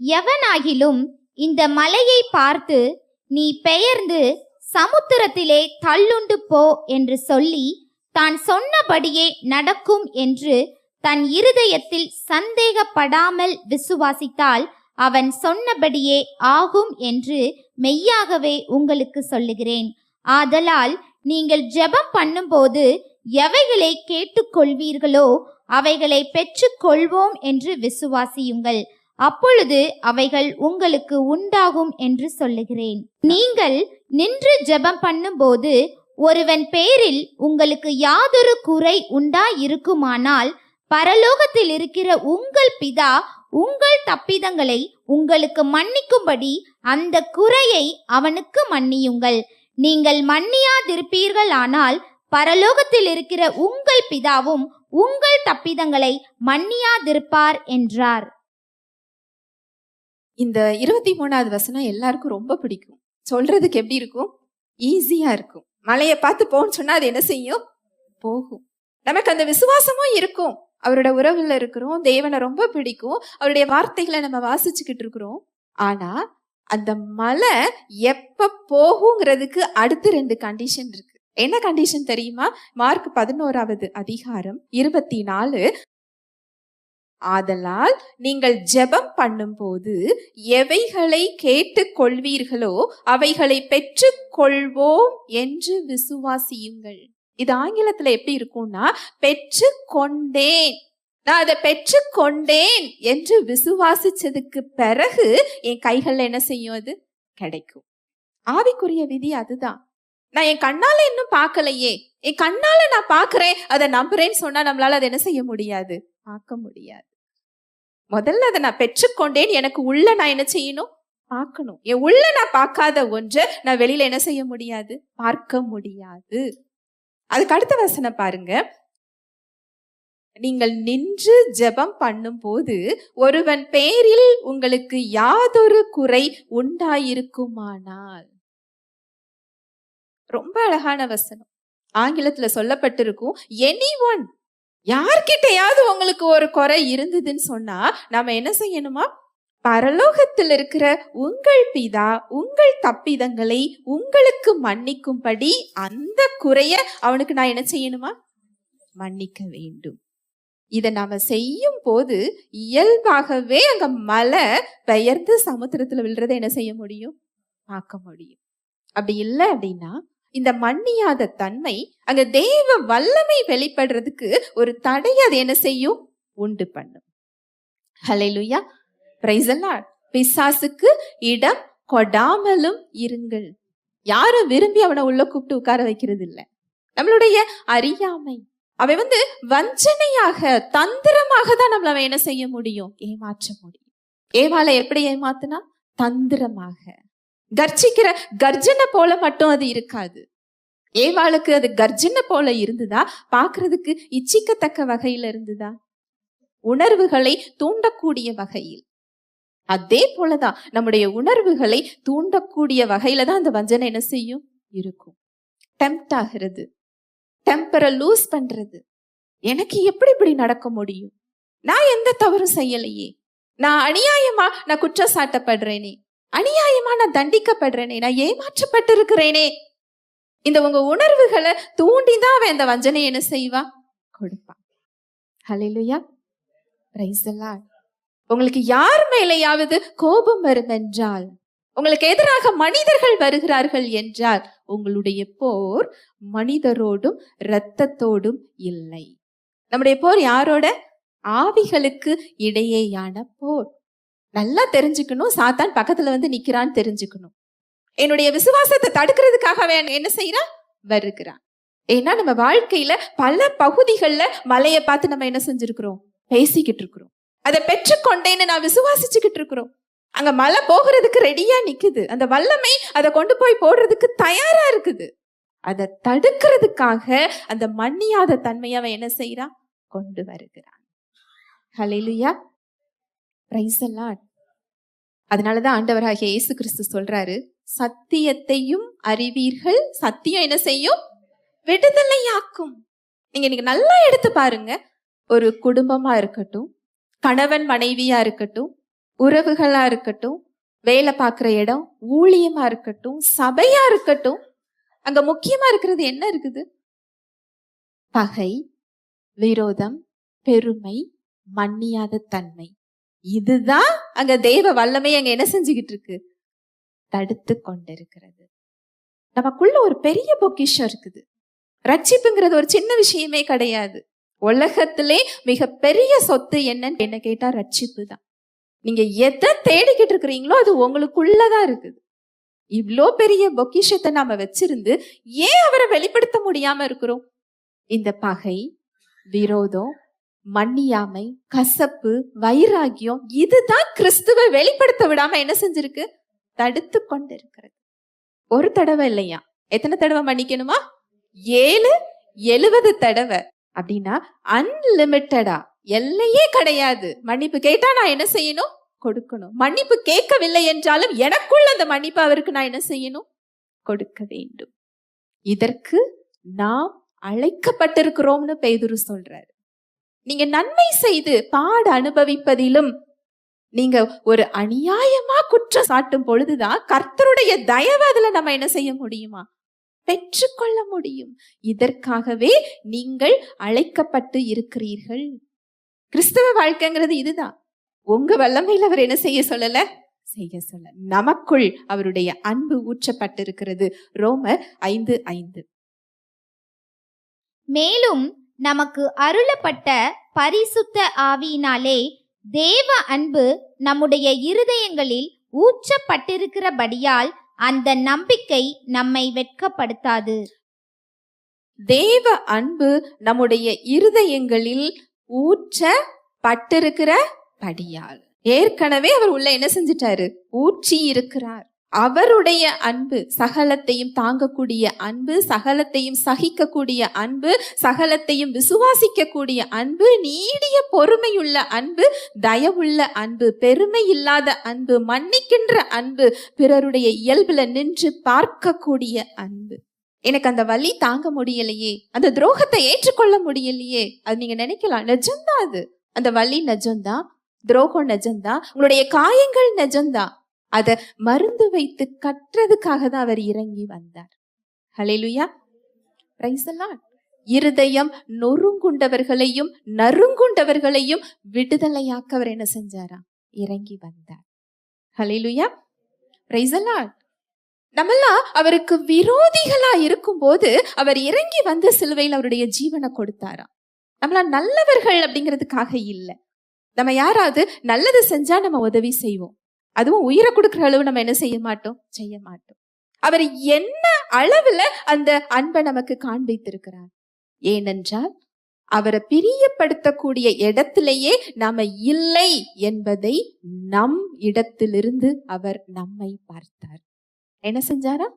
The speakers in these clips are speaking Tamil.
எவனாகிலும் இந்த மலையை பார்த்து நீ பெயர்ந்து சமுத்திரத்திலே தள்ளுண்டு போ என்று சொல்லி தான் சொன்னபடியே நடக்கும் என்று தன் இருதயத்தில் சந்தேகப்படாமல் விசுவாசித்தால் அவன் சொன்னபடியே ஆகும் என்று மெய்யாகவே உங்களுக்கு சொல்லுகிறேன். ஆதலால் நீங்கள் ஜெபம் பண்ணும்போது எவைகளை கேட்டுக்கொள்வீர்களோ அவைகளை பெற்றுக்கொள்வோம் என்று விசுவாசியுங்கள். அப்பொழுது அவைகள் உங்களுக்கு உண்டாகும் என்று சொல்லுகிறேன். நீங்கள் நின்று ஜெபம் பண்ணும்போது ஒருவன் பேரில் உங்களுக்கு யாதொரு குறை உண்டாயிருக்குமானால் பரலோகத்தில் இருக்கிற உங்கள் பிதா உங்கள் தப்பிதங்களை உங்களுக்கு மன்னிக்கும்படி அந்த குறையை அவனுக்கு மன்னியுங்கள். நீங்கள் மன்னியாதிருப்பீர்களானால் பரலோகத்தில் இருக்கிற உங்கள் பிதாவும் உங்கள் தப்பிதங்களை மன்னியாதிருப்பார் என்றார். இந்த இருபத்தி மூணாவது வசனம் எல்லாருக்கும் ரொம்ப பிடிக்கும். சொல்றதுக்கு எப்படி இருக்கும்? ஈஸியா இருக்கும். மலையை பார்த்து போன்னு சொன்னா அது என்ன செய்யும்? போகும். நமக்கு அந்த விசுவாசமும் இருக்கும். அவரோட உறவுல இருக்கிறோம். தேவனை ரொம்ப பிடிக்கும். அவருடைய வார்த்தைகளை நம்ம வாசிச்சுக்கிட்டு இருக்கிறோம். ஆனா அந்த மலை எப்ப போகுங்கிறதுக்கு அடுத்து ரெண்டு கண்டிஷன் இருக்கு. என்ன கண்டிஷன் தெரியுமா? மார்க் பதினோராவது அதிகாரம் இருபத்தி நாலு ஆதலால் நீங்கள் ஜெபம் பண்ணும்போது எவைகளை கேட்டுக்கொள்வீர்களோ அவைகளை பெற்றுக்கொள்வோம் என்று விசுவாசியுங்கள். இது ஆங்கிலத்துல எப்படி இருக்கும்னா பெற்று கொண்டேன் நான் அதை பெற்று கொண்டேன் என்று விசுவாசிச்சதுக்கு பிறகு என் கைகள்ல என்ன செய்யும் அது? கிடைக்கும். ஆவிக்குரிய விதி அதுதான். நான் என் கண்ணால இன்னும் பார்க்கலையே. என் கண்ணால நான் பார்க்கறேன் அதை நம்புறேன்னு சொன்னா நம்மளால அதை என்ன செய்ய முடியாது? பார்க்க முடியாது. முதல்ல அதை நான் பெற்றுக்கொண்டேன். எனக்கு உள்ள நான் என்ன செய்யணும்? பார்க்கணும். என் உள்ள நான் பார்க்காத ஒன்றை நான் வெளியில என்ன செய்ய முடியாது? பார்க்க முடியாது. அதுக்கு அடுத்த வசனம் பாருங்க. நீங்கள் நின்று ஜெபம் பண்ணும்போது ஒருவன் பேரில் உங்களுக்கு யாதொரு குறை உண்டாயிருக்குமானால். ரொம்ப அழகான வசனம். ஆங்கிலத்துல சொல்லப்பட்டிருக்கும் எனி ஒன் யார்கிட்டையாவது உங்களுக்கு ஒரு குறை இருந்ததுன்னு சொன்னா நம்ம என்ன செய்யணுமா? பரலோகத்தில் இருக்கிற உங்கள் பிதா உங்கள் தப்பிதங்களை உங்களுக்கு மன்னிக்கும்படி அந்த குறைய அவனுக்கு நான் என்ன செய்யணுமா? மன்னிக்க வேண்டும். இதை நாம செய்யும் போது இயல்பாகவே அங்க மலை பெயர்ந்து சமுத்திரத்துல விழுறத என்ன செய்ய முடியும்? பார்க்க முடியும். அப்படி இல்லை அப்படின்னா இந்த மன்னியாத தன்மை அங்க தேவ வல்லமை வெளிப்படுறதுக்கு ஒரு தடை அது என்ன செய்யும்? உண்டு பண்ணும். ஹalleluya. பிரைஸ் பிசாசுக்கு இடம் கொடாமலும் இருங்கள். யாரும் விரும்பி அவனை உள்ள கூப்பிட்டு உட்கார வைக்கிறது இல்லை நம்மளுடைய அறியாமை. அவன் வந்து வஞ்சனையாக தந்திரமாக தான் நம்மள அவன் என்ன செய்ய முடியும்? ஏமாற்ற முடியும். ஏவால எப்படி ஏமாத்துனா? தந்திரமாக. கர்ஜிக்கிற கர்ஜனை போல மட்டும் அது இருக்காது. ஏவாளுக்கு அது கர்ஜனை போல இருந்துதா? பார்க்கறதுக்கு இச்சிக்கத்தக்க வகையில இருந்துதா? உணர்வுகளை தூண்டக்கூடிய வகையில். அதே போலதான் நம்முடைய உணர்வுகளை தூண்டக்கூடிய வகையில தான் அந்த வஞ்சனை என்ன செய்யும்? இருக்கும். டெம்ட் ஆகிறது. டெம்பரை லூஸ் பண்றது. எனக்கு எப்படி இப்படி நடக்க முடியும்? நான் எந்த தவறும் செய்யலையே. நான் அநியாயமா நான் குற்றம் சாட்டப்படுறேனே அநியாயமா நான் தண்டிக்கப்படுறேனே நான் ஏமாற்றப்பட்டிருக்கிறேனே. இந்த உங்க உணர்வுகளை தூண்டி தான் அவன் இந்த வஞ்சனை என்ன செய்வா? கொடுப்பான். ஹalleluya பிரைஸ் உங்களுக்கு யார் மேலேயாவது கோபம் வரும் என்றால் உங்களுக்கு எதிராக மனிதர்கள் வருகிறார்கள் என்றால் உங்களுடைய போர் மனிதரோடும் இரத்தத்தோடும் இல்லை. நம்முடைய போர் யாரோட? ஆவிகளுக்கு இடையேயான போர். நல்லா தெரிஞ்சுக்கணும். சாத்தான் பக்கத்துல வந்து நிக்கிறான்னு தெரிஞ்சுக்கணும். என்னுடைய விசுவாசத்தை தடுக்கிறதுக்காக அவன் என்ன செய்யறான் வருகிறான். ஏன்னா நம்ம வாழ்க்கையில பல பகுதிகளில் மலையை பார்த்து நம்ம என்ன செஞ்சிருக்கிறோம்? பேசிக்கிட்டு இருக்கிறோம். அதை பெற்றுக்கொண்டேன்னு நான் விசுவாசிச்சுக்கிட்டு இருக்கிறோம். அங்க மலை போகிறதுக்கு ரெடியா நிக்குது. அந்த வல்லமை அதை கொண்டு போய் போடுறதுக்கு தயாரா இருக்குது. அதை தடுக்கிறதுக்காக அந்த மன்னியாத தன்மையை அவன் என்ன செய்யறான் கொண்டு வருகிறான். ஹலிலுயா பிரைஸ் அதனால தான் ஆண்டவராகிய இயேசு கிறிஸ்து சொல்றாரு சத்தியத்தையும் அறிவீர்கள் சத்தியம் என்ன செய்யும்? விடுதலையாக்கும். நீங்க இன்னைக்கு நல்லா எடுத்து பாருங்க. ஒரு குடும்பமா இருக்கட்டும் கணவன் மனைவியா இருக்கட்டும் உறவுகளா இருக்கட்டும் வேலை பார்க்குற இடம் ஊழியமா இருக்கட்டும் சபையா இருக்கட்டும் அங்க முக்கியமா இருக்கிறது என்ன இருக்குது? பகை விரோதம் பெருமை மன்னியாத தன்மை. இதுதான் அங்க தெய்வ வல்லமை அங்க என்ன செஞ்சுக்கிட்டு இருக்கு தடுத்து கொண்டிருக்கிறது. நமக்குள்ள ஒரு பெரிய பொக்கிஷம் இருக்குது. ரட்சிப்புங்கிறது ஒரு சின்ன விஷயமே கிடையாது. உலகத்திலே மிக பெரிய சொத்து என்னன்னு என்ன கேட்டா ரட்சிப்பு தான். நீங்க எதை தேடிக்கிட்டு இருக்கிறீங்களோ அது உங்களுக்குள்ளதான் இருக்குது. இவ்வளோ பெரிய பொக்கிஷத்தை நாம வச்சிருந்து ஏன் அவரை வெளிப்படுத்த முடியாம இருக்கிறோம்? இந்த பகை விரோதம் மன்னியாமை கசப்பு வைராகியம் இதுதான் கிறிஸ்துவை வெளிப்படுத்த விடாம என்ன செஞ்சிருக்கு? தடுத்து கொண்டிருக்கிறது. ஒரு தடவை இல்லையா? எத்தனை தடவை மன்னிக்கணுமா? ஏழு எழுவது தடவை. அப்படின்னா அன்லிமிட்டடா எல்லையே கிடையாது. மன்னிப்பு கேட்டா நான் என்ன செய்யணும்? கொடுக்கணும். மன்னிப்பு கேட்கவில்லை என்றாலும் எனக்குள்ள அந்த மன்னிப்பு அவருக்கு நான் என்ன செய்யணும்? கொடுக்க வேண்டும். இதற்கு நாம் அழைக்கப்பட்டிருக்கிறோம்னு பேதுரு சொல்றாரு. நீங்க நன்மை செய்து பாட அனுபவிப்பதிலும் நீங்க ஒரு அநியாயமா குற்றம் சாட்டும் பொழுதுதான் கர்த்தருடைய தயவு அதுல நம்ம என்ன செய்ய முடியுமா? பெற்றுக்கொள்ள முடியும். இதற்காகவே நீங்கள் அழைக்கப்பட்டு இருக்கிறீர்கள். கிறிஸ்தவ வாழ்க்கைங்கிறது இதுதான். உங்க வல்லமையில் அவர் என்ன செய்ய சொல்லல? செய்ய சொல்ல. நமக்குள் அவருடைய அன்பு ஊற்றப்பட்டிருக்கிறது. ரோமர் ஐந்து ஐந்து. மேலும் நமக்கு அருளப்பட்ட பரிசுத்த ஆவியினாலே தேவ அன்பு நம்முடைய இருதயங்களில் ஊற்றப்பட்டிருக்கிறபடியால் அந்த நம்பிக்கை நம்மை வெட்கப்படுத்தாது. தேவ அன்பு நம்முடைய இருதயங்களில் ஊற்றப்பட்டிருக்கிற படியால் ஏற்கனவே அவர் உள்ள என்ன செஞ்சிட்டாரு? ஊற்றி இருக்கிறார் அவருடைய அன்பு சகலத்தையும் தாங்கக்கூடிய அன்பு சகலத்தையும் சகிக்கக்கூடிய அன்பு சகலத்தையும் விசுவாசிக்கக்கூடிய அன்பு நீடிய பொறுமையுள்ள அன்பு தயவுள்ள அன்பு பெருமை இல்லாத அன்பு மன்னிக்கின்ற அன்பு பிறருடைய இயல்புல நின்று பார்க்கக்கூடிய அன்பு. எனக்கு அந்த வலி தாங்க முடியலையே அந்த துரோகத்தை ஏற்றுக்கொள்ள முடியலையே அது நீங்க நினைக்கலாம் நிஜம்தான் அது. அந்த வலி நிஜம்தான் துரோகம் நிஜம்தான் உங்களுடைய காயங்கள் நிஜம்தான். அதை மருந்து வைத்து கற்றதுக்காக தான் அவர் இறங்கி வந்தார். ஹலெலுயா பிரைஸ் இருதயம் நொறுங்குண்டவர்களையும் நறுங்குண்டவர்களையும் விடுதலையாக்க அவர் என்ன செஞ்சாரா? இறங்கி வந்தார். ஹலெலுயா பிரைஸ் நம்மெல்லாம் அவருக்கு விரோதிகளா இருக்கும்போது அவர் இறங்கி வந்து சிலுவையில் அவருடைய ஜீவனை கொடுத்தாராம். நம்மளா நல்லவர்கள் அப்படிங்கிறதுக்காக இல்லை. நம்ம யாராவது நல்லது செஞ்சா நம்ம உதவி செய்வோம். அதுவும் உயிரை கொடுக்குற அளவு நம்ம என்ன செய்ய மாட்டோம்? செய்ய மாட்டோம். அவர் என்ன அளவுல அந்த அன்பை நமக்கு காண்பித்திருக்கிறார்? ஏனென்றால் அவரை பிரியப்படுத்தக்கூடிய இடத்திலேயே நாம இல்லை என்பதை நம் இடத்திலிருந்து அவர் நம்மை பார்த்தார். என்ன செஞ்சாரா?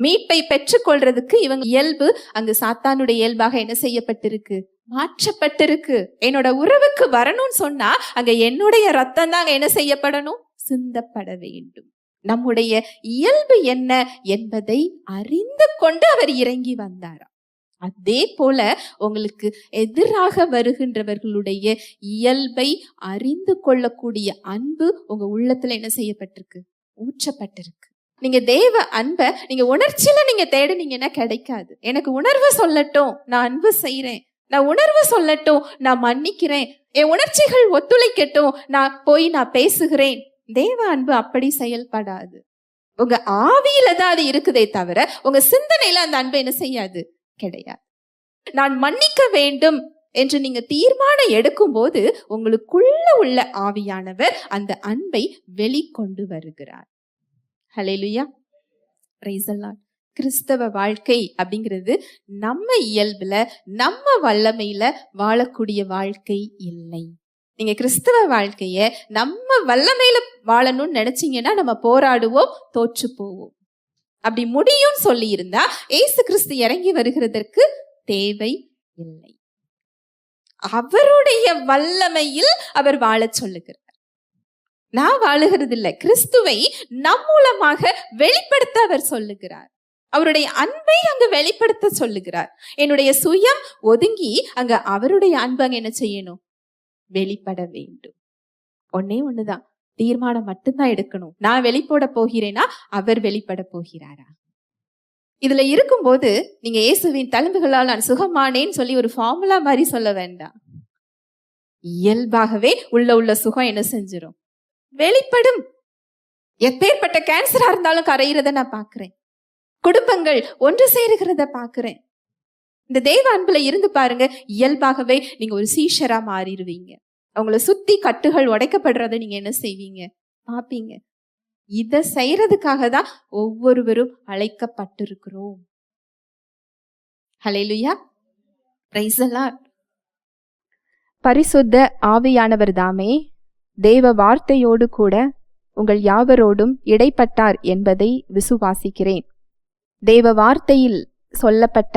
மீட்பை பெற்றுக்கொள்றதுக்கு இவங்க இயல்பு அங்கு சாத்தானுடைய இயல்பாக என்ன செய்யப்பட்டிருக்கு? மாற்றப்பட்டிருக்கு. என்னோட உறவுக்கு வரணும்னு சொன்னா அங்க என்னுடைய ரத்தம் தான் அங்க என்ன செய்யப்படணும்? சிந்தப்பட வேண்டும். நம்முடைய இயல்பு என்ன என்பதை அறிந்து கொண்டு அவர் இறங்கி வந்தாராம். அதே போல உங்களுக்கு எதிராக வருகின்றவர்களுடைய இயல்பை அறிந்து கொள்ளக்கூடிய அன்பு உங்க உள்ளத்துல என்ன செய்யப்பட்டிருக்கு? ஊற்றப்பட்டிருக்கு. நீங்க தேவ அன்பை நீங்க உணர்ச்சியில நீங்க தேடுனீங்கன்னா கிடைக்காது. எனக்கு உணர்வு சொல்லட்டும் நான் அன்பு செய்யறேன் நான் உணர்வு சொல்லட்டும் நான் மன்னிக்கிறேன். என் உணர்ச்சிகள் ஒத்துழைக்கட்டும். நான் போய் நான் பேசுகிறேன். தேவ அன்பு அப்படி செயல்படாது. உங்க ஆவியில தான் அது இருக்குதே தவிர உங்க சிந்தனையில அந்த அன்பு என்ன செய்யாது? கிடையாது. நான் மன்னிக்க வேண்டும் என்று நீங்க தீர்மானம் எடுக்கும்போது உங்களுக்குள்ள உள்ள ஆவியானவர் அந்த அன்பை வெளிக்கொண்டு வருகிறார். ஹலேலுயா praise கிறிஸ்தவ வாழ்க்கை அப்படிங்கிறது நம்ம இயல்புல நம்ம வல்லமையில வாழக்கூடிய வாழ்க்கை இல்லை. நீங்க கிறிஸ்தவ வாழ்க்கைய நம்ம வல்லமையில வாழணும்னு நினைச்சீங்கன்னா நம்ம போராடுவோம் தோற்று போவோம் அப்படி முடியும் சொல்லி இருந்தா ஏசு கிறிஸ்து இறங்கி வருகிறதற்கு தேவை இல்லை. அவருடைய வல்லமையில் அவர் வாழச் சொல்லுகிறார். நான் வாழுகிறது இல்லை கிறிஸ்துவை நம் மூலமாக வெளிப்படுத்த அவர் சொல்லுகிறார். அவருடைய அன்பை அங்கு வெளிப்படுத்த சொல்லுகிறார். என்னுடைய சுயம் ஒதுங்கி அங்க அவருடைய அன்பு அங்க என்ன செய்யணும்? வெளிப்பட வேண்டும். ஒன்னே ஒண்ணுதான். தீர்மானம் மட்டும்தான் எடுக்கணும். நான் வெளிப்பட போகிறேனா? அவர் வெளிப்பட போகிறாரா? இதுல இருக்கும்போது நீங்க இயேசுவின் தழும்புகளால் நான் சுகமானேன்னு சொல்லி ஒரு ஃபார்முலா மாதிரி சொல்ல வேண்டாம். இயல்பாகவே உள்ள உள்ள சுகம் என்ன செஞ்சிடும் வெளிப்படும். எப்பேற்பட்ட கேன்சரா இருந்தாலும் கரையிறத நான் பாக்குறேன் குடும்பங்கள் ஒன்று சேருகிறத பாக்குறேன் இந்த தெய்வ அன்புல இருந்து பாருங்க இயல்பாகவே நீங்க ஒரு சீஷரா மாறிடுவீங்க. அவங்கள சுத்தி கட்டுகள் உடைக்கப்படுறத நீங்க என்ன செய்வீங்க? பார்ப்பீங்க இதை செய்யறதுக்காக தான் ஒவ்வொருவரும் அழைக்கப்பட்டிருக்கிறோம். ஹலேலுயா பிரைஸ் பரிசுத்த ஆவியானவர் தாமே தேவ வார்த்தையோடு கூட உங்கள் யாவரோடும் இடைப்பட்டார் என்பதை விசுவாசிக்கிறேன். தேவ வார்த்தையில் சொல்லப்பட்ட